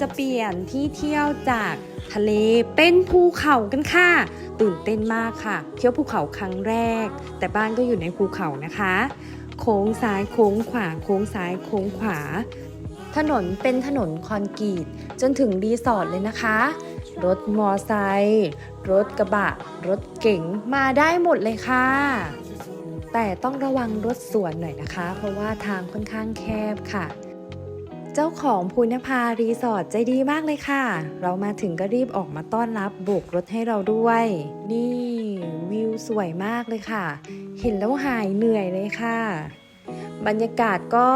จะเปลี่ยนที่เที่ยวจากทะเลเป็นภูเขากันค่ะ ตื่นเต้นมากค่ะ เที่ยวภูเขาครั้งแรก แต่บ้านก็อยู่ในภูเขานะคะ โค้งซ้ายโค้งขวาโค้งซ้ายโค้งขวา ถนนเป็นถนนคอนกรีตจนถึงรีสอร์ทเลยนะคะ รถมอไซค์รถกระบะ รถเก๋งมาได้หมดเลยค่ะแต่ต้องระวังรถสวนหน่อยนะคะ เพราะว่าทางค่อนข้างแคบค่ะ เจ้าของภูนภารีสอร์ทใจดีมากเลยค่ะ เรามาถึงก็รีบออกมาต้อนรับโบกรถให้เราด้วย นี่วิวสวยมากเลยค่ะ เห็นแล้วหายเหนื่อยเลยค่ะ บรรยากาศก็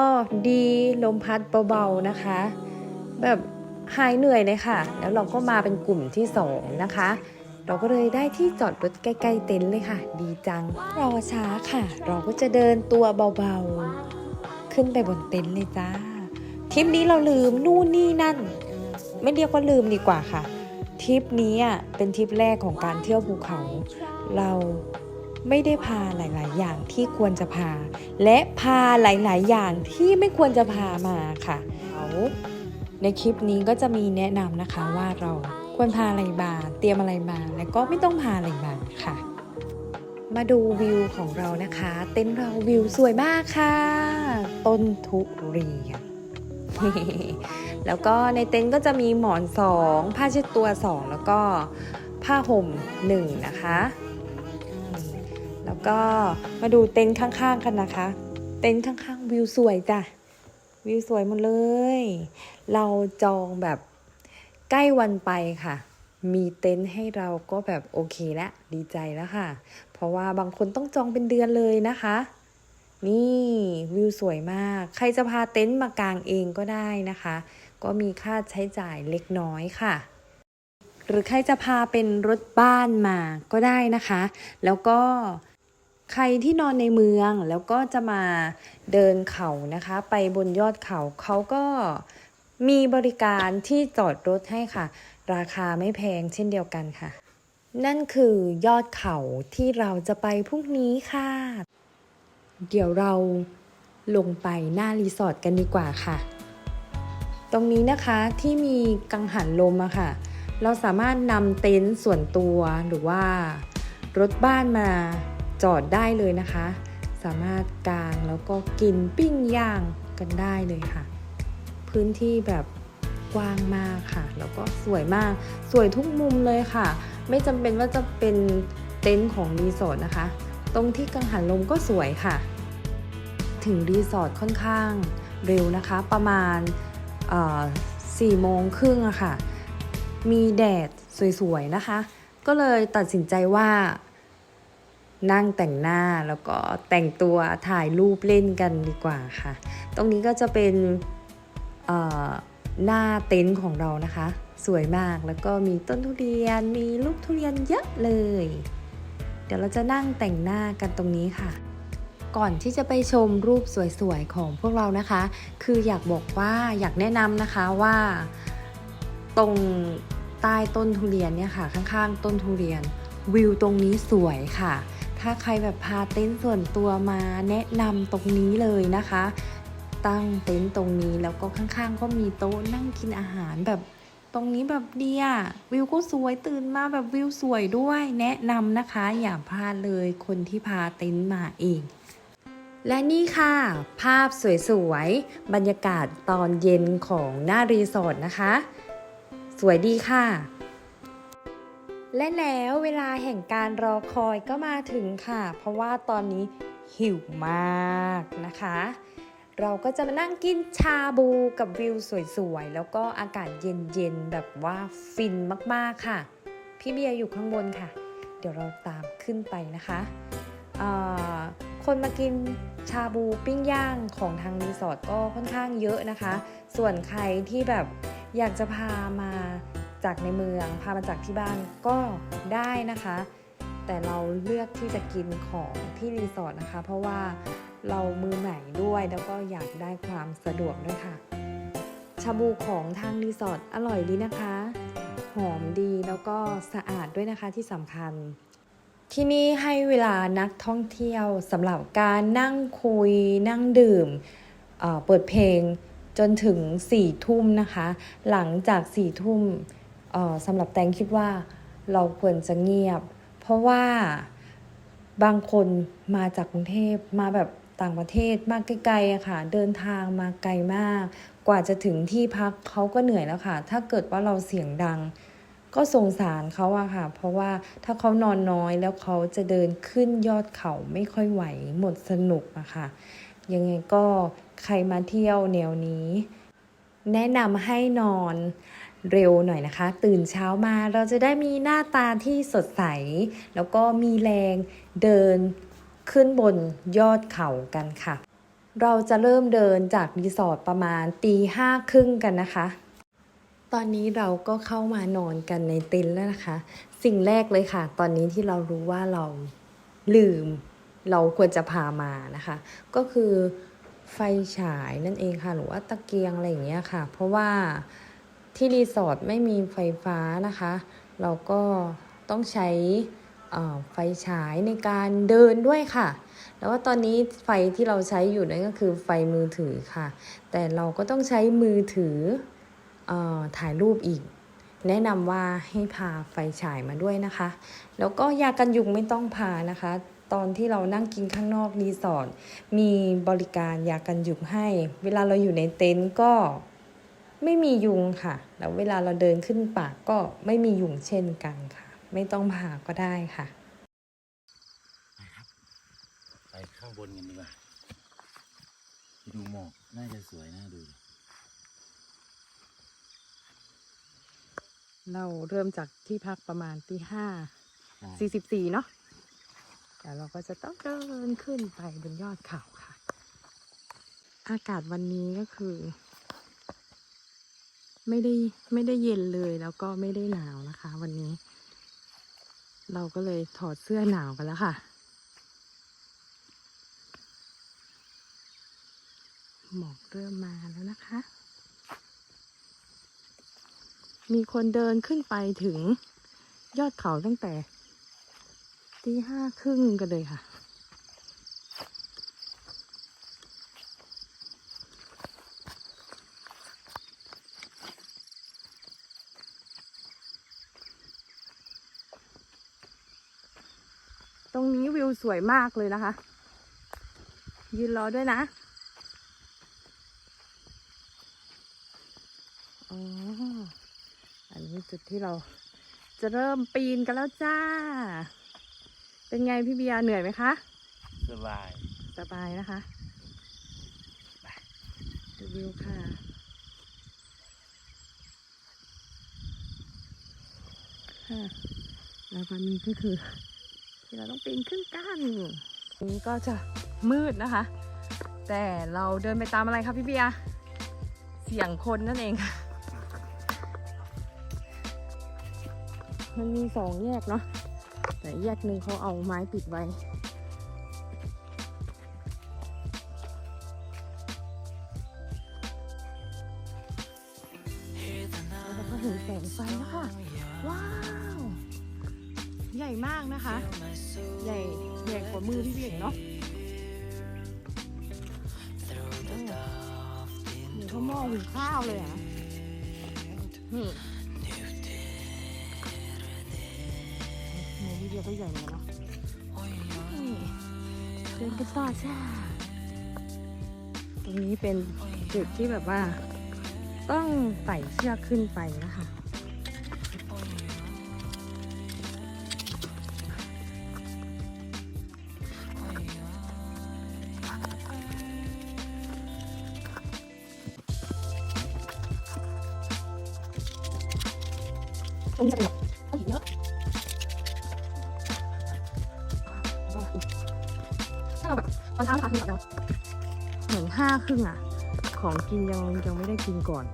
ดีลมพัดเบาๆนะคะ แบบหายเหนื่อยเลยค่ะ แล้วเราก็มาเป็นกลุ่มที่สองนะคะเราก็เลยได้ที่จอดรถใกล้ๆเต็นท์เลยค่ะ ดีจัง รอช้าค่ะ เราก็จะเดินตัวเบาๆ ขึ้นไปบนเต็นท์เลยจ้า ทริปนี้เราลืมนู่นนี่นั่น ไม่เรียกว่าลืมดีกว่าค่ะทริปนี้เป็นทริปแรกของการเที่ยวภูเขา เราไม่ได้พาหลาย ๆ อย่างที่ควรจะพา และพาหลาย ๆ อย่างที่ไม่ควรจะพามาค่ะในคลิปนี้ก็จะมีแนะนำนะคะว่าเราควรพาอะไรมาเตรียมอะไรมา และก็ไม่ต้องพาอะไรมาค่ะ มาดูวิวของเรานะคะ เต็นท์เราวิวสวยมากค่ะ ต้นทุเรียน แล้วก็ในเต็นท์ก็จะมีหมอนสองผ้าเช็ดตัวสองแล้วก็ผ้าห่มหนึ่งนะคะ แล้วก็มาดูเต็นท์ข้างๆกันนะคะ เต็นท์ข้างๆวิวสวยจ้ะวิวสวยหมดเลย เราจองแบบใกล้วันไปค่ะ มีเต็นท์ให้เราก็แบบโอเคแล้วดีใจแล้วค่ะ เพราะว่าบางคนต้องจองเป็นเดือนเลยนะคะ นี่วิวสวยมาก ใครจะพาเต็นท์มากางเองก็ได้นะคะ ก็มีค่าใช้จ่ายเล็กน้อยค่ะ หรือใครจะพาเป็นรถบ้านมาก็ได้นะคะ แล้วก็ใครที่นอนในเมืองแล้วก็จะมาเดินเขานะคะ ไปบนยอดเขาเขาก็มีบริการที่จอดรถให้ค่ะ ราคาไม่แพงเช่นเดียวกันค่ะ นั่นคือยอดเขาที่เราจะไปพรุ่งนี้ค่ะ เดี๋ยวเราลงไปหน้ารีสอร์ทกันดีกว่าค่ะ ตรงนี้นะคะที่มีกังหันลมอะค่ะ เราสามารถนำเต็นท์ส่วนตัวหรือว่ารถบ้านมาจอดได้เลยนะคะ สามารถกางแล้วก็กินปิ้งย่างกันได้เลยค่ะ พื้นที่แบบกว้างมากค่ะ แล้วก็สวยมาก สวยทุกมุมเลยค่ะ ไม่จำเป็นว่าจะเป็นเต็นท์ของรีสอร์ทนะคะ ตรงที่กังหันลมก็สวยค่ะ ถึงรีสอร์ทค่อนข้างเร็วนะคะ ประมาณสี่โมงครึ่งอะค่ะ มีแดดสวยๆนะคะ ก็เลยตัดสินใจว่านั่งแต่งหน้าแล้วก็แต่งตัวถ่ายรูปเล่นกันดีกว่าค่ะ ตรงนี้ก็จะเป็นหน้าเต็นท์ของเรานะคะ สวยมากแล้วก็มีต้นทุเรียนมีลูกทุเรียนเยอะเลย ดี๋ยวเราจะนั่งแต่งหน้ากันตรงนี้ค่ะ ก่อนที่จะไปชมรูปสวยๆของพวกเรานะคะ คืออยากบอกว่าอยากแนะนำนะคะว่า ตรงใต้ต้นทุเรียนเนี่ยค่ะ ข้างๆ ต้นทุเรียน วิวตรงนี้สวยค่ะ ถ้าใครแบบพาเต็นท์ส่วนตัวมาแนะนำตรงนี้เลยนะคะ ตั้งเต็นท์ตรงนี้แล้วก็ข้างๆ ก็มีโต๊ะนั่งกินอาหารแบบ ตรงนี้แบบเดียวิวก็สวยตื่นมาแบบวิวสวยด้วยแนะนำนะคะ อย่าพลาดเลยคนที่พาเต็นท์มาเองและนี่ค่ะ ภาพสวยๆ บรรยากาศตอนเย็นของหน้ารีสอร์ทนะคะ สวยดีค่ะ และแล้วเวลาแห่งการรอคอยก็มาถึงค่ะ เพราะว่าตอนนี้หิวมากนะคะ เราก็จะมานั่งกินชาบูกับวิวสวยๆ แล้วก็อากาศเย็นๆ แบบว่าฟินมากๆค่ะ พี่เบียร์อยู่ข้างบนค่ะ เดี๋ยวเราตามขึ้นไปนะคะคนมากินชาบูปิ้งย่างของทางรีสอร์ทก็ค่อนข้างเยอะนะคะ ส่วนใครที่แบบอยากจะพามาจากในเมือง พามาจากที่บ้านก็ได้นะคะ แต่เราเลือกที่จะกินของที่รีสอร์ทนะคะ เพราะว่า เรามือใหม่ด้วยแล้วก็อยากได้ความสะดวกด้วยค่ะ ชาบูของทางรีสอร์ทอร่อยดีนะคะ หอมดีแล้วก็สะอาดด้วยนะคะที่สำคัญ ที่นี่ให้เวลานักท่องเที่ยวสำหรับการนั่งคุยนั่งดื่มเเปิดเพลงจนถึง4ี่ทุ่มนะคะ หลังจาก4ี่ทุ่มสำหรับแตงคิดว่าเราควรจะเงียบ เพราะว่าบางคนมาจากกรุงเทพมาแบบ ต่างประเทศมากไกลๆอะค่ะ เดินทางมาไกลมาก กว่าจะถึงที่พักเขาก็เหนื่อยแล้วค่ะ ถ้าเกิดว่าเราเสียงดัง ก็สงสารเขาอะค่ะ เพราะว่าถ้าเขานอนน้อยแล้วเขาจะเดินขึ้นยอดเขาไม่ค่อยไหวหมดสนุกอะค่ะ ยังไงก็ใครมาเที่ยวแนวนี้ แนะนำให้นอนเร็วหน่อยนะคะ ตื่นเช้ามาเราจะได้มีหน้าตาที่สดใส แล้วก็มีแรงเดิน ขึ้นบนยอดเขากันค่ะ เราจะเริ่มเดินจากรีสอร์ทประมาณตีห้าครึ่งกันนะคะ ตอนนี้เราก็เข้ามานอนกันในเต็นท์แล้วนะคะ สิ่งแรกเลยค่ะ ตอนนี้ที่เรารู้ว่าเราลืม เราควรจะพามานะคะ ก็คือไฟฉายนั่นเองค่ะ หรือว่าตะเกียงอะไรอย่างเงี้ยค่ะ เพราะว่าที่รีสอร์ทไม่มีไฟฟ้านะคะ เราก็ต้องใช้ ไฟฉายในการเดินด้วยค่ะ แล้วว่าตอนนี้ไฟที่เราใช้อยู่นั่นก็คือไฟมือถือค่ะ แต่เราก็ต้องใช้มือถืออถ่ายรูปอีก แนะนำว่าให้พาไฟฉายมาด้วยนะคะ แล้วก็ยากันยุงไม่ต้องพานะคะ ตอนที่เรานั่งกินข้างนอกรีสอร์ทมีบริการยากันยุงให้ เวลาเราอยู่ในเต็นท์ก็ไม่มียุงค่ะ แล้วเวลาเราเดินขึ้นป่าก็ไม่มียุงเช่นกันค่ะ ไม่ต้องพาก็ได้ค่ะไปครับ ไปข้างบนกันดีกว่าไปดูหมอกน่าจะสวยน่าดูเลยเราเริ่มจากที่พักประมาณตีห้าใช่สี่สิบสี่เนาะแต่เราก็จะต้องเดินขึ้นไปบนยอดเขาค่ะ อากาศวันนี้ก็คือ ไม่ได้ไม่ได้เย็นเลยแล้วก็ไม่ได้หนาวนะคะ วันนี้ เราก็เลยถอดเสื้อหนาวกันแล้วค่ะ หมอกเริ่มมาแล้วนะคะ มีคนเดินขึ้นไปถึงยอดเขาตั้งแต่ตีห้าครึ่งกันเลยค่ะ ตรงนี้วิว สวยมากเลยนะคะ ยืนรอด้วยนะอ๋ออันนี้จุดที่เราจะเริ่มปีนกันแล้วจ้า เป็นไงพี่เบียร์เหนื่อยไหมคะ สบาย สบายนะคะดูวิวค่ะ ค่ะ แล้ววันนี้ก็คือ ที่เราต้องปีนขึ้นกันนี้ก็จะมืดนะคะ แต่เราเดินไปตามอะไรคะพี่เบียร์เสียงคนนั่นเองค่ะมันมีสองแยกเนาะแต่แยกหนึ่งเขาเอาไม้ปิดไว้แล้ว นี่หมูพี่เบียร์ก็ใหญ่เหมือนกันเนาะนี่เดินกันต่อจ้าตรงนี้เป็นจุดที่แบบว่า ต้องไต่เชือกขึ้นไปนะคะ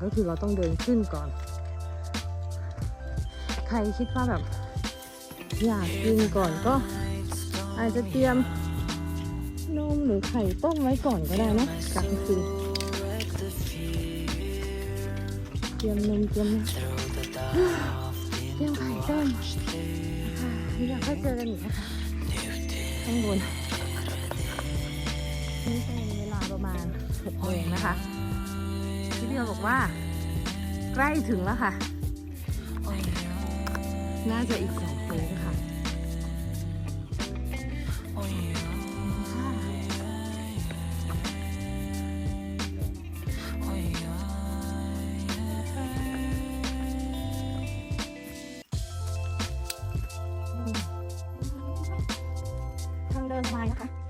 ก็คือเราต้องเดินขึ้นก่อน ใครคิดว่าแบบอยากกินก่อนก็ อาจจะเตรียมนมหรือไข่ต้มไว้ก่อนก็ได้นะกลางคืนเตรียมนมเตรียมเรื่องไข่ต้มนะคะเดี๋ยวก็เจอกันอีกนะคะข้างบนนี่เป็นเวลาประมาณ6โมงนะคะ พี่บอกว่า ใกล้ถึงแล้วค่ะ น่าจะอีกสองโค้งค่ะทางเดินไปนะคะ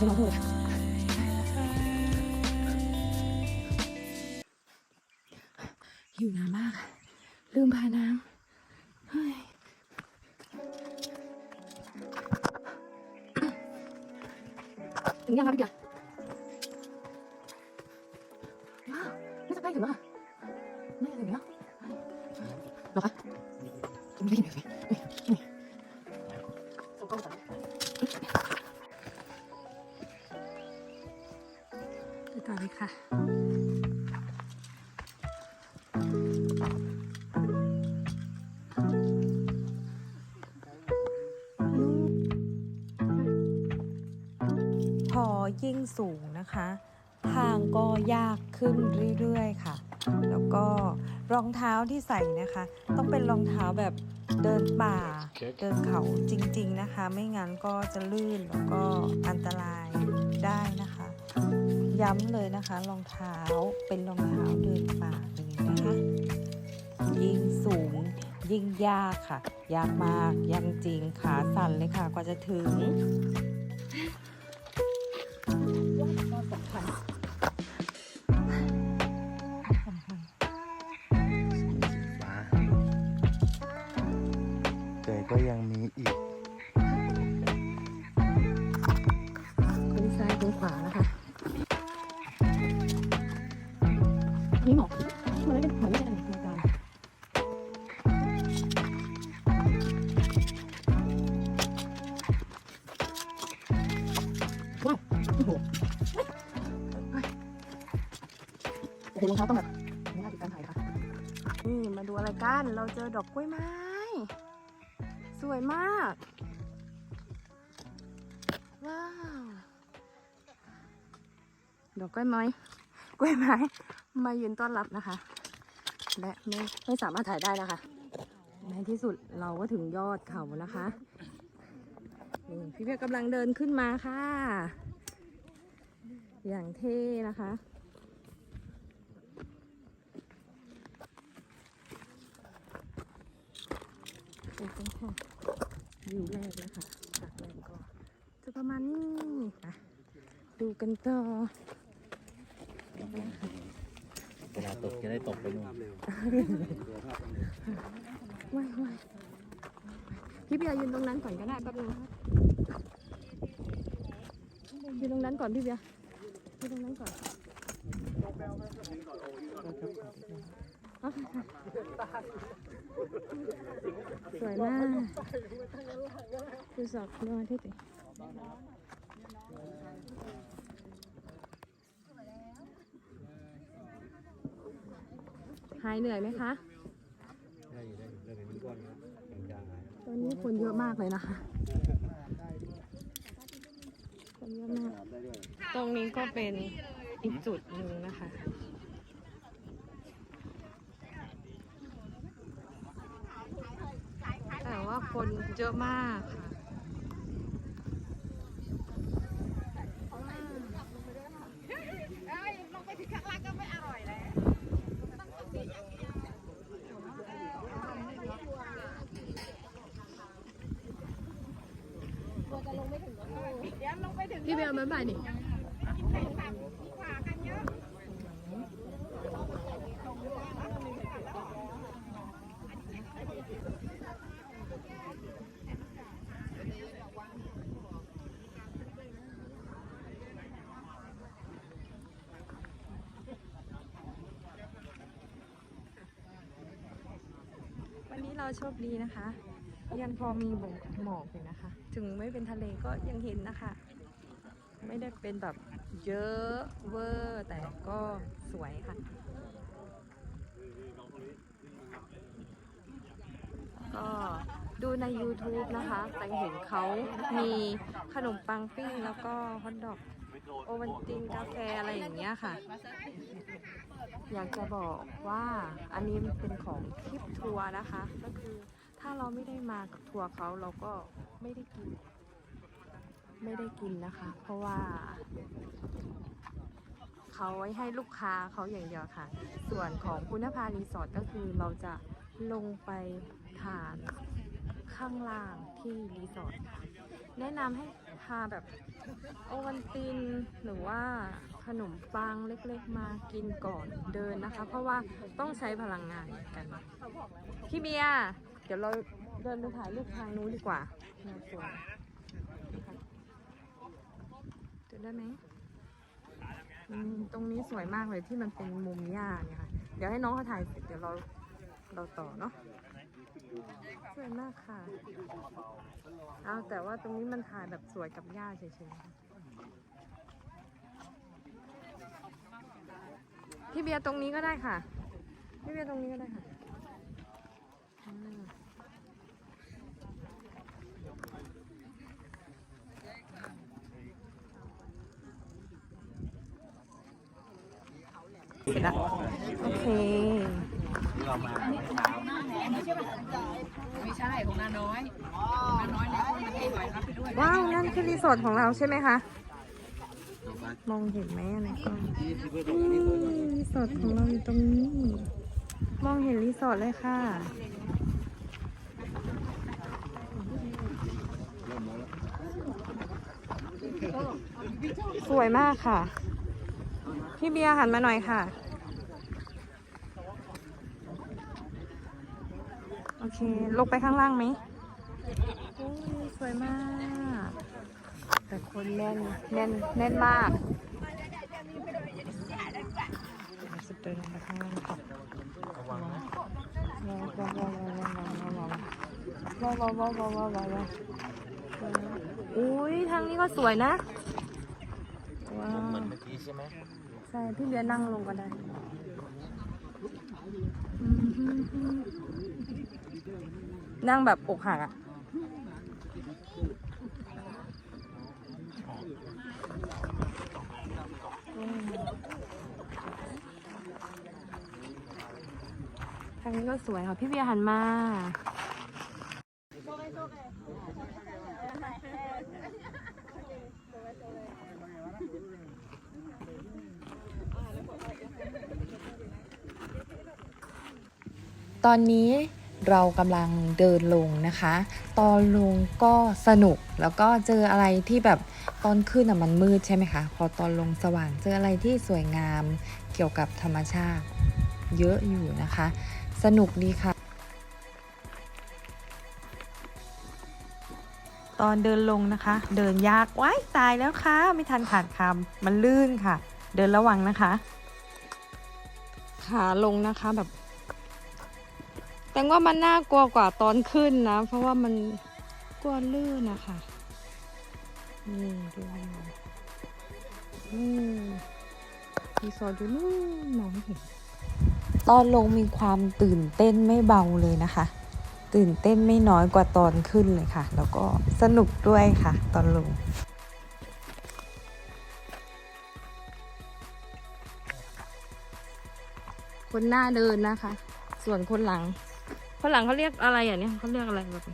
หิวน้ำมาก ยิ่งสูงนะคะ ทางก็ยากขึ้นเรื่อยๆค่ะ แล้วก็รองเท้าที่ใส่นะคะ ต้องเป็นรองเท้าแบบเดินป่า เดินเขาจริง ๆนะคะ ไม่งั้นก็จะลื่นแล้วก็อันตรายได้นะคะ ย้ำเลยนะคะรองเท้าเป็นรองเท้าเดินป่าเลยนะคะยิ่งสูงยิ่งยากค่ะ ยากมากยังจริงขาสั่นเลยค่ะกว่าจะถึง แต่ก็ยังมีอีกคนซ้ายคนขวานะคะนี่หมอกมันไม่ได้เหมือนไม่ได้เหมือนกันว้าวโอ้โหโอ้โหรองเท้าต้องแบบไม่น่าติดการถ่ายค่ะนี่มาดูอะไรกัน เราเจอดอกกล้วยไม้ วยมาก ว้าว ดอกกล้วยไม้กล้วยไม้มายืนต้อนรับนะคะ และไม่ไม่สามารถถ่ายได้นะคะ ในที่สุดเราก็ถึงยอดเขานะคะนี่พี่เพียกำลังเดินขึ้นมาค่ะ อย่างเท่นะคะโอ้โหค่ะ วิวแรกนะคะจากแรกก็จะประมาณนี้ไปดูกันต่อเวลาตกจะได้ตกไปนู่นว้ายว้ายพี่เบียร์ยืนตรงนั้นก่อนก็ได้แป๊บนึงนะคะยืนตรงนั้นก่อนพี่เบียร์ยืนตรงนั้นก่อนเอาค่ะค่ะ สวยมากดูสอบนอนที่ติหายเหนื่อยไหมคะ ได้อยู่ได้อยู่ได้เป็นก้อนครับยางตอนนี้คนเยอะมากเลยนะคะ คนเยอะมาก ตรงนี้ก็เป็นอีกจุดหนึ่งนะคะ แต่ว่าคน เยอะมากค่ะ พี่เบลบ๊ายบายดิ วันนี้ เราโชคดีนะคะ ยังพอมีหมอกหมอกอยู่นะคะ ถึงไม่เป็นทะเลก็ยังเห็นนะคะ ไม่ได้เป็นแบบเยอะเวอร์ แต่ก็สวยค่ะ ก็ดูใน YouTube นะคะแต่เห็นเขามีขนมปังปิ้งแล้วก็ฮอทดอก โอวันตินกาแฟอะไรอย่างเงี้ยค่ะ อยากจะบอกว่าอันนี้มันเป็นของทริปทัวร์นะคะ ก็คือถ้าเราไม่ได้มากับทัวร์เขาเราก็ไม่ได้กิน ไม่ได้กินนะคะ เพราะว่าเขาไว้ให้ลูกค้าเขาอย่างเดียวค่ะ ส่วนของคุณภารีสอร์ทก็คือเราจะลงไปทานข้างล่างที่รีสอร์ทค่ะ แนะนำให้พาแบบโอวันตินหรือว่า ขนมปังเล็กๆมากินก่อนเดินนะคะ เพราะว่าต้องใช้พลังงานเหมือนกัน พี่เบียร์เดี๋ยวเราเดินไปถ่ายรูปทางนู้นดีกว่าสวยเดินได้ไหมมตรงนี้สวยมากเลยที่มันเป็นมุมหญ้าเนี่ยค่ะ เดี๋ยวให้น้องเขาถ่ายเสร็จเดี๋ยวเราเราต่อเนาะสวยมากค่ะ เอาแต่ว่าตรงนี้มันถ่ายแบบสวยกับหญ้าเฉยๆค่ะ พี่เบียร์ตรงนี้ก็ได้ค่ะ พี่เบียร์ตรงนี้ก็ได้ค่ะอืมเสร็จแล้วโอเคเรามาเมื่อเช้าไม่ใช่ของนาน้อยนาน้อยเนี่ยคนมาเทหน่อยรับไปด้วยว้าวนั่นคือรีสอร์ทของเราใช่ไหมคะเรา มองเห็นไหมอะไรกล้องที่ที่เพื่อนนี่รีสอร์ทของเราอยู่ตรงนี้ มองเห็นรีสอร์ทเลยค่ะสวยมากค่ะ พี่เบียร์หันมาหน่อยค่ะ โอเค ลงไปข้างล่างไหม สวยมาก คนแน่นแน่นแน่นมากเราจะเดินไปข้างล่างค่ะระวังนว้าวว้าวว้าวว้าวว้าวว้าวว้าวว้าวว้าวว้าวว้าวว้าวอุ้ยทางนี้ก็สวยนะว้าลงเหมืวอนเมื่อกี้ใช่ไหมใช่พี่เบียร์นั่งลงก็ได้นั่งแบบอกหักอะางนี้ก็สวยค่ะ พี่เบียร์หันมาตอนนี้เรากำลังเดินลงนะคะ ตอนลงก็สนุกแล้วก็เจออะไรที่แบบตอนขึ้นอะมันมืดใช่ไหมคะ พอตอนลงสว่างเจออะไรที่สวยงามเกี่ยวกับธรรมชาติ เยอะอยู่นะคะ สนุกดีค่ะ ตอนเดินลงนะคะ เดินยากว้ายตายแล้วค่ะ ไม่ทันขาดคำมันลื่นค่ะ เดินระวังนะคะ ขาลงนะคะแบบ แต่ว่ามันน่ากลัวกว่าตอนขึ้นนะ เพราะว่ามันกลัวลื่นนะคะนี่ดูนี่รีสอร์ทอยู่นู่นมองไม่เห็น ตอนลงมีความตื่นเต้นไม่เบาเลยนะคะ ตื่นเต้นไม่น้อยกว่าตอนขึ้นเลยค่ะ แล้วก็สนุกด้วยค่ะ ตอนลงคนหน้าเดินนะคะ ส่วนคนหลัง คนหลังเขาเรียกอะไรอะเนี่ยเขาเรียกอะไรแบบ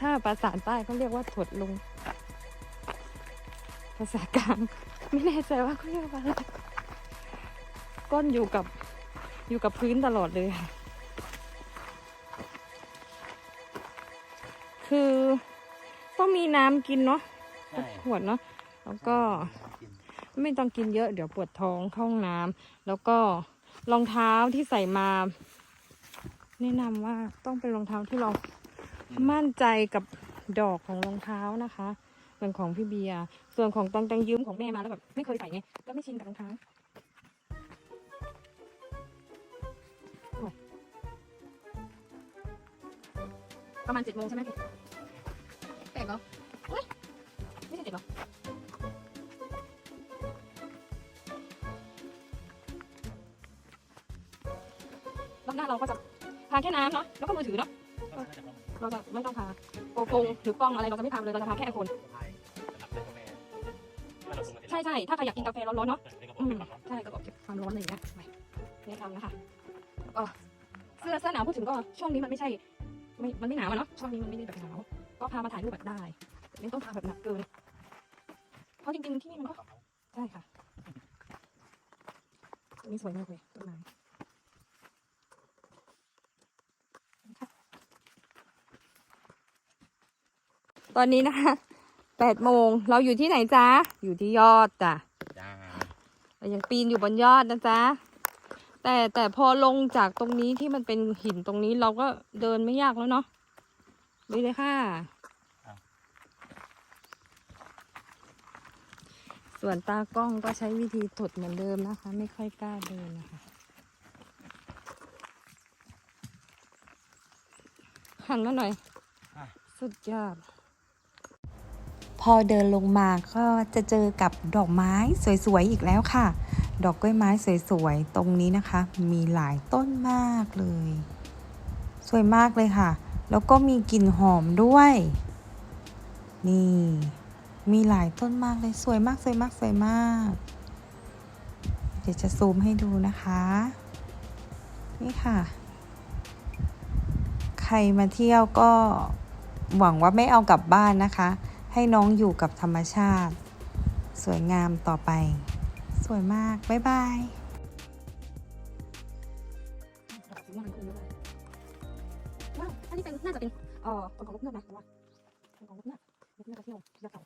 ถ้าภาษาใต้เขาเรียกว่าถดลง ภาษากลาง ไม่แน่ใจว่าเขาเรียกว่าอะไร ก้นอยู่กับอยู่กับพื้นตลอดเลยค่ะ คือต้องมีน้ำกินเนาะขวดเนาะแล้วก็ไม่ต้องกินเยอะเดี๋ยวปวดท้องเข้าห้องน้ำแล้วก็รองเท้าที่ใส่มาแนะนำว่าต้องเป็นรองเท้าที่เรามั่นใจกับดอกของรองเท้านะคะเหมือนของพี่เบียร์ส่วนของตังตังยืมของแม่มาแล้วแบบไม่เคยใส่ไงก็ไม่ชินกับรองเท้า ประมาณเจ็ดโมงใช่ไหมแปลกเหรอเฮ้ยไม่ใช่เจ็ดหรอรอบหน้าเราก็จะพาแค่น้ำเนาะแล้วก็มือถือเนาะเราจะไม่ต้องพาโกโปรงหรือกล้องอะไรเราจะไม่พาเลยเราจะพาแค่ไอโฟนใช่ใช่ถ้าใครอยากกินกาแฟร้อนๆเนาะอืมใช่ก็บอกเก็บความร้อนอะไรอย่างเงี้ยไปแนะนำนะคะเสื้อเสื้อหนาวพูดถึงก็ช่วงนี้มันไม่ใช่ ไม่มันไม่หนาวอะเนาะช่วงนี้มันไม่ได้แบบหนาวก็พามาถ่ายรูปแบบได้แต่ไม่ต้องพาแบบหนักเกินเพราะจริงๆที่นี่มันก็ใช่ค่ะอันนี้สวยมากเลยต้นไม้ตอนนี้นะคะแปดโมง เราอยู่ที่ไหนจ๊ะ อยู่ที่ยอดจ้ะจ้าเรายังปีนอยู่บนยอดนะจ๊ะ แต่แต่พอลงจากตรงนี้ที่มันเป็นหินตรงนี้เราก็เดินไม่ยากแล้วเนาะดูเลยค่ะ ส่วนตากล้องก็ใช้วิธีถดเหมือนเดิมนะคะ ไม่ค่อยกล้าเดินนะคะ หันมาหน่อย สุดยอดพอเดินลงมาก็จะเจอกับดอกไม้สวยๆอีกแล้วค่ะ ดอกกล้วยไม้สวยๆ ตรงนี้นะคะ มีหลายต้นมากเลย สวยมากเลยค่ะ แล้วก็มีกลิ่นหอมด้วย นี่ มีหลายต้นมากเลย สวยมากสวยมากสวยมาก เดี๋ยวจะซูมให้ดูนะคะ นี่ค่ะ ใครมาเที่ยวก็หวังว่าไม่เอากลับบ้านนะคะ ให้น้องอยู่กับธรรมชาติ สวยงามต่อไป สวยมาก บ๊ายบายว้าวอันนี้เป็นน่าจะเป็นเอ่อของลูกเนือกนะว่าของลูกเนือกลูกเนือกเที่ยวยอดเขา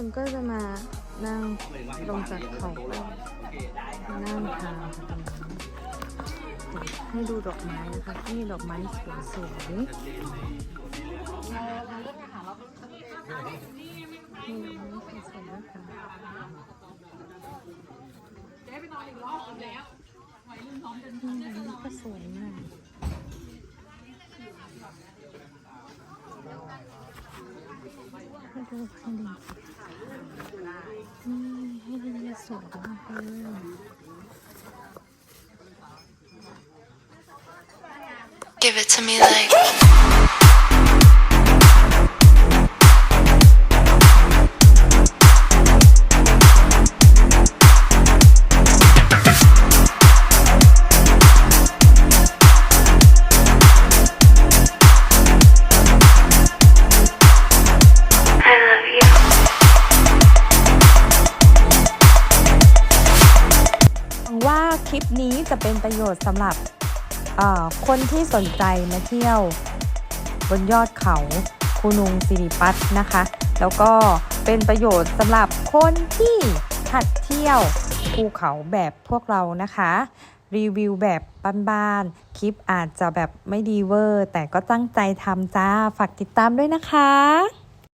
ันก็จะมานั่งลงจากเขาก็นั่งทานตรงนี้ให้ดูดอกไม้นะคะที่มีดอกไม้สวยๆนี่ดอกไม้สวยๆนะคะอืมอันนี้ก็สวยมาก ให้ดูให้ดูนี่ให้ดูสวยมากเลย Give it to me like. I love you. หวังว่าคลิปนี้จะเป็นประโยชน์สำหรับเอ่อ คนที่สนใจมาเที่ยวบนยอดเขาคูนุงสิริปัตนะคะ แล้วก็เป็นประโยชน์สำหรับคนที่หัดเที่ยวภูเขาแบบพวกเรานะคะ รีวิวแบบบ้านๆคลิปอาจจะแบบไม่ดีเวอร์ แต่ก็ตั้งใจทำจ้าฝากติดตามด้วยนะคะ